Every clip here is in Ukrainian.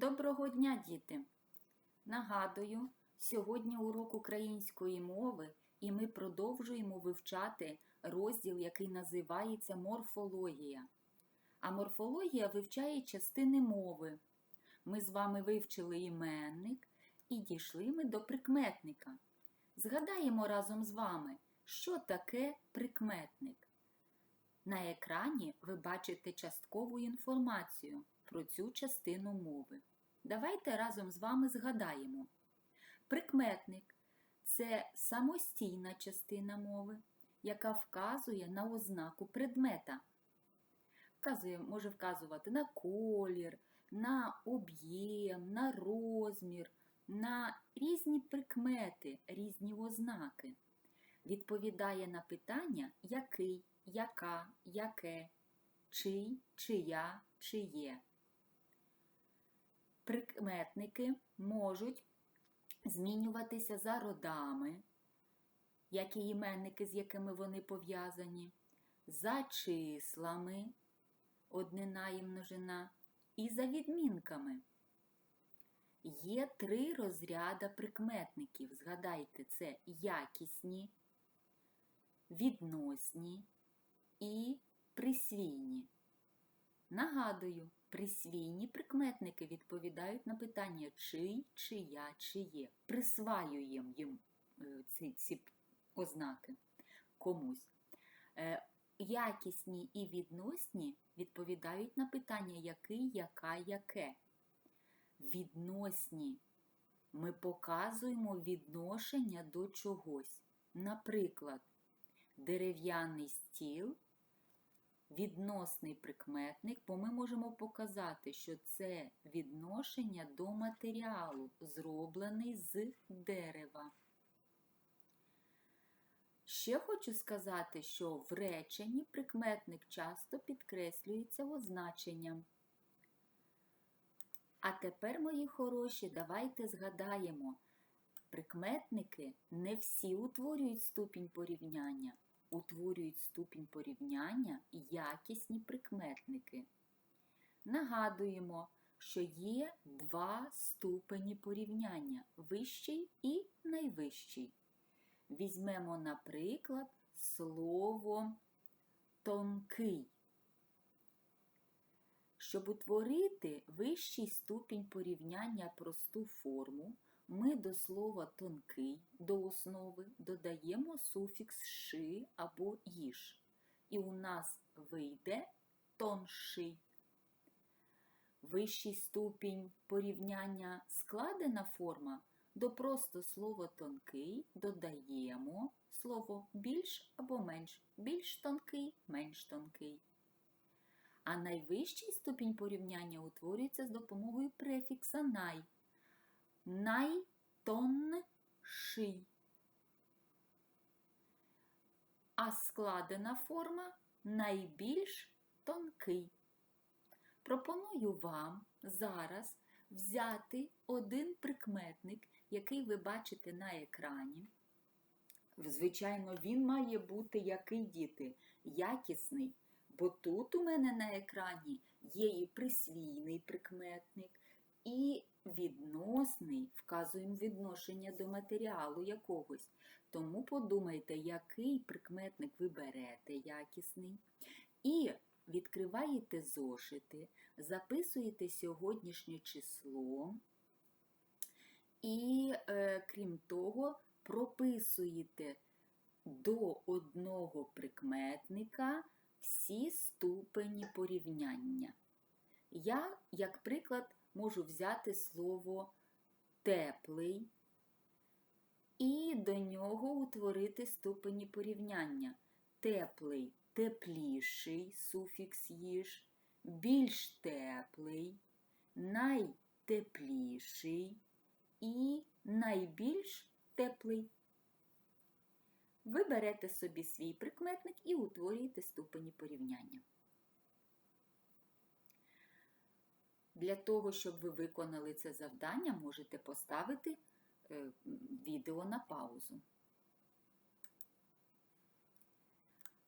Доброго дня, діти! Нагадую, сьогодні урок української мови, і ми продовжуємо вивчати розділ, який називається морфологія. А морфологія вивчає частини мови. Ми з вами вивчили іменник і дійшли ми до прикметника. Згадаємо разом з вами, що таке прикметник. На екрані ви бачите часткову інформацію про цю частину мови. Давайте разом з вами згадаємо. Прикметник це самостійна частина мови, яка вказує на ознаку предмета. Вказує, може вказувати на колір, на об'єм, на розмір, на різні прикмети, різні ознаки. Відповідає на питання який, яка, яке, чий, чия, чиє. Прикметники можуть змінюватися за родами, як іменники, з якими вони пов'язані, за числами, однина і множина, і за відмінками. Є три розряда прикметників. Згадайте, це якісні, відносні і присвійні. Нагадую, присвійні прикметники відповідають на питання чий, чия, чиє. Присваюємо їм е, ці, ці ознаки комусь. Е, Якісні і відносні відповідають на питання який, яка, яке. Відносні ми показуємо відношення до чогось. Наприклад, дерев'яний стіл відносний прикметник, бо ми можемо показати, що це відношення до матеріалу, зроблений з дерева. Ще хочу сказати, що в реченні прикметник часто підкреслюється означенням. А тепер, мої хороші, давайте згадаємо, прикметники не всі утворюють ступінь порівняння утворюють ступінь порівняння якісні прикметники. Нагадуємо, що є два ступені порівняння вищий і найвищий. Візьмемо, наприклад, слово тонкий. Щоб утворити вищий ступінь порівняння просту форму, ми до слова тонкий до основи додаємо суфікс ши або їж. І у нас вийде тонший. Вищий ступінь порівняння складена форма до просто слова тонкий додаємо слово більш або менш, більш тонкий, менш тонкий. А найвищий ступінь порівняння утворюється з допомогою префікса най найтонший. А складена форма найбільш тонкий. Пропоную вам зараз взяти один прикметник, який ви бачите на екрані. Звичайно, він має бути який діти, якісний, бо тут у мене на екрані є і присвійний прикметник, і відносний, вказуємо відношення до матеріалу якогось. Тому подумайте, який прикметник ви берете якісний. І відкриваєте зошити, записуєте сьогоднішнє число. І, е, крім того, прописуєте до одного прикметника всі ступені порівняння. Я, як приклад, можу взяти слово теплий і до нього утворити ступені порівняння. Теплий, тепліший суфікс їж, більш теплий, найтепліший і найбільш теплий. Ви берете собі свій прикметник і утворюєте ступені порівняння. Для того, щоб ви виконали це завдання, можете поставити е, відео на паузу.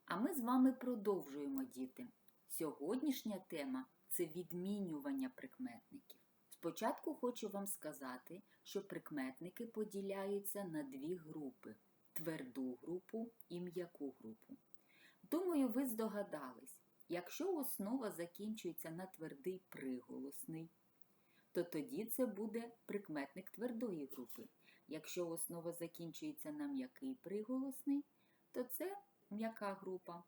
А ми з вами продовжуємо, діти. Сьогоднішня тема це відмінювання прикметників. Спочатку Спочатку хочу вам сказати, що прикметники поділяються на дві групи тверду групу і м'яку групу. Думаю, ви здогадались, якщо основа закінчується на твердий приголосний, то тоді це буде прикметник твердої групи. Якщо основа закінчується на м'який приголосний, то це м'яка група.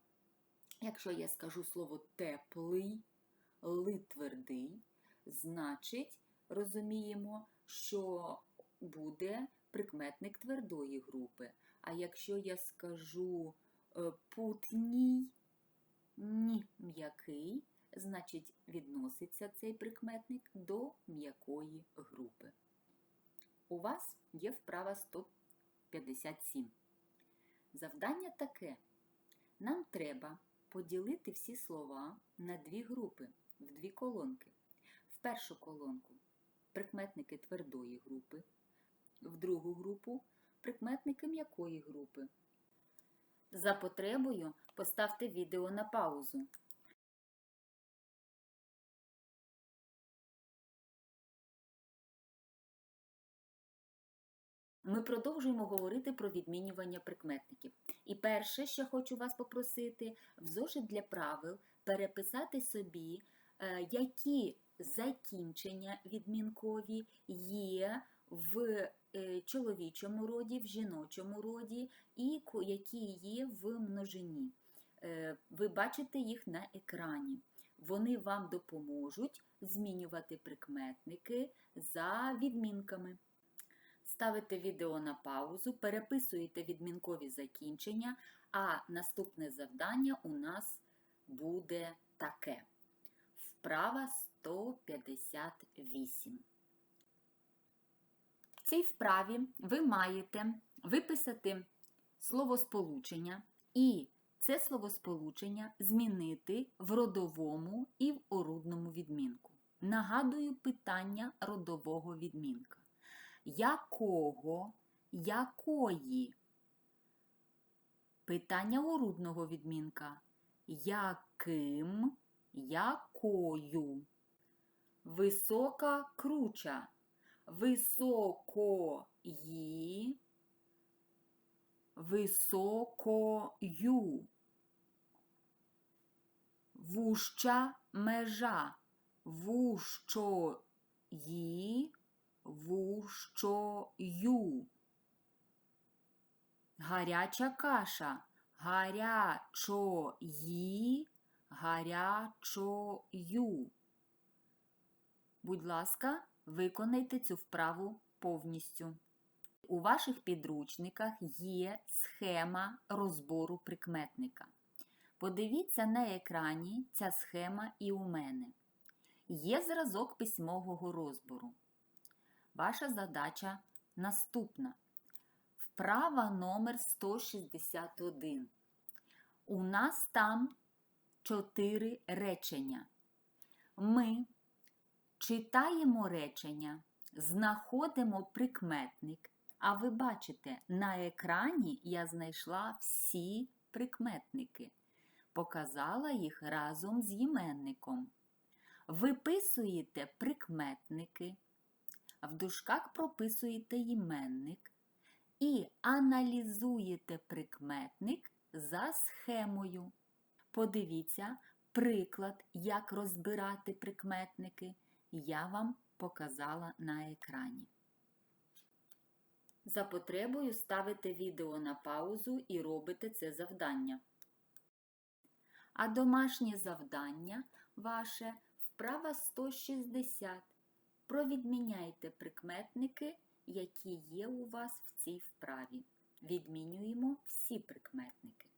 Якщо я скажу слово теплий, ли твердий, значить розуміємо, що буде прикметник твердої групи. А якщо я скажу е, путній, ні м'який, значить відноситься цей прикметник до м'якої групи. У вас є вправа 157. Завдання таке. Нам треба поділити всі слова на дві групи, в дві колонки. В першу колонку прикметники твердої групи, в другу групу прикметники м'якої групи. За потребою поставте відео на паузу. Ми продовжуємо говорити про відмінювання прикметників. І перше, що хочу вас попросити, в зошит для правил переписати собі, е, які закінчення відмінкові є в е, чоловічому роді, в жіночому роді, і які є в множині. Е, Ви бачите їх на екрані. Вони вам допоможуть змінювати прикметники за відмінками. Ставите відео на паузу, переписуєте відмінкові закінчення, а наступне завдання у нас буде таке. Вправа 158. В цій вправі ви маєте виписати словосполучення і це словосполучення змінити в родовому і в орудному відмінку. Нагадую питання родового відмінка якого, якої. Питання орудного відмінка. Яким, якою. Висока круча. Високої, високою. Вуща межа. Вущої, вущою. Гаряча каша. Гарячої, гарячою. Будь ласка, виконайте цю вправу повністю. У ваших підручниках є схема розбору прикметника. Подивіться на екрані ця схема і у мене. Є зразок письмового розбору. Ваша задача наступна. Вправа номер 161. У нас там чотири речення. Ми читаємо речення, знаходимо прикметник, а ви бачите, на екрані я знайшла всі прикметники, показала їх разом з іменником. Виписуєте прикметники, в дужках прописуєте іменник і аналізуєте прикметник за схемою. Подивіться приклад, як розбирати прикметники, я вам показала на екрані. За потребою ставите відео на паузу і робите це завдання. А домашнє завдання ваше вправа 160. Провідміняйте прикметники, які є у вас в цій вправі. Відмінюємо всі прикметники.